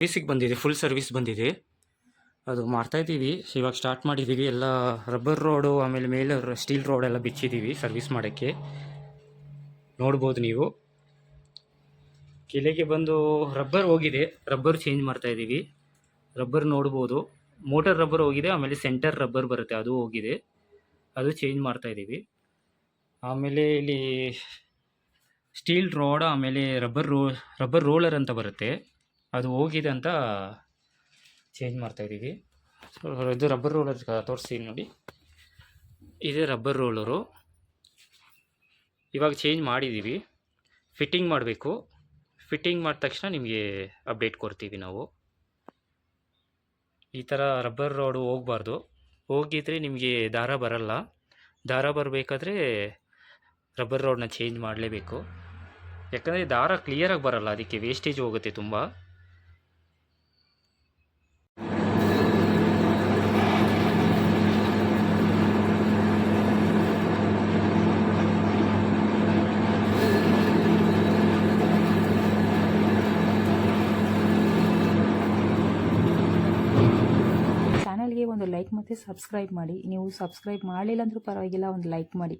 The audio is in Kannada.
ಸರ್ವಿಸಿಗೆ ಬಂದಿದೆ ಫುಲ್ ಸರ್ವಿಸ್ ಬಂದಿದೆ. ಅದು ಮಾಡ್ತಾಯಿದ್ದೀವಿ ಇವಾಗ ಸ್ಟಾರ್ಟ್ ಮಾಡಿದ್ದೀವಿ. ಎಲ್ಲ ರಬ್ಬರ್ ರೋಡು ಆಮೇಲೆ ಮೇಲೆ ಸ್ಟೀಲ್ ರೋಡ್ ಎಲ್ಲ ಬಿಚ್ಚಿದ್ದೀವಿ ಸರ್ವಿಸ್ ಮಾಡೋಕ್ಕೆ. ನೋಡ್ಬೋದು ನೀವು. ಕೆಳಗೆ ಬಂದು ರಬ್ಬರ್ ಹೋಗಿದೆ. ರಬ್ಬರ್ ಚೇಂಜ್ ಮಾಡ್ತಾ ಇದ್ದೀವಿ. ರಬ್ಬರ್ ನೋಡ್ಬೋದು. ಮೋಟರ್ ರಬ್ಬರ್ ಹೋಗಿದೆ, ಆಮೇಲೆ ಸೆಂಟರ್ ರಬ್ಬರ್ ಬರುತ್ತೆ. ಅದು ಹೋಗಿದೆ. ಅದು ಚೇಂಜ್ ಮಾಡ್ತಾ ಇದ್ದೀವಿ. ಆಮೇಲೆ ಇಲ್ಲಿ ಸ್ಟೀಲ್ ರೋಡ್ ಆಮೇಲೆ ರಬ್ಬರ್ ರೋ ರಬ್ಬರ್ ರೋಲರ್ ಅಂತ ಬರುತ್ತೆ. ಅದು ಹೋಗಿದೆ ಅಂತ ಚೇಂಜ್ ಮಾಡ್ತಾ ಇದ್ದೀವಿ. ಸೊ ಇದು ರಬ್ಬರ್ ರೋಲರ್ ತೋರಿಸ್ತೀನಿ ನೋಡಿ. ಇದೇ ರಬ್ಬರ್ ರೋಲರು ಇವಾಗ ಚೇಂಜ್ ಮಾಡಿದ್ದೀವಿ. ಫಿಟ್ಟಿಂಗ್ ಮಾಡಬೇಕು. ಫಿಟ್ಟಿಂಗ್ ಮಾಡಿದ ತಕ್ಷಣ ನಿಮಗೆ ಅಪ್ಡೇಟ್ ಕೊಡ್ತೀವಿ ನಾವು. ಈ ಥರ ರಬ್ಬರ್ ರೋಡು ಹೋಗಬಾರ್ದು. ಹೋಗಿದ್ರೆ ನಿಮಗೆ ದಾರ ಬರಲ್ಲ. ದಾರ ಬರಬೇಕಾದ್ರೆ ರಬ್ಬರ್ ರೋಡನ್ನ ಚೇಂಜ್ ಮಾಡಲೇಬೇಕು. ಯಾಕಂದರೆ ದಾರ ಕ್ಲಿಯರಾಗಿ ಬರಲ್ಲ. ಅದಕ್ಕೆ ವೇಸ್ಟೇಜ್ ಹೋಗುತ್ತೆ ತುಂಬ. ಒಂದು ಲೈಕ್ ಮತ್ತು ಸಬ್ಸ್ಕ್ರೈಬ್ ಮಾಡಿ. ನೀವು ಸಬ್ಸ್ಕ್ರೈಬ್ ಮಾಡಲಿಲ್ಲ ಅಂದರೂ ಪರವಾಗಿಲ್ಲ ಒಂದು ಲೈಕ್ ಮಾಡಿ.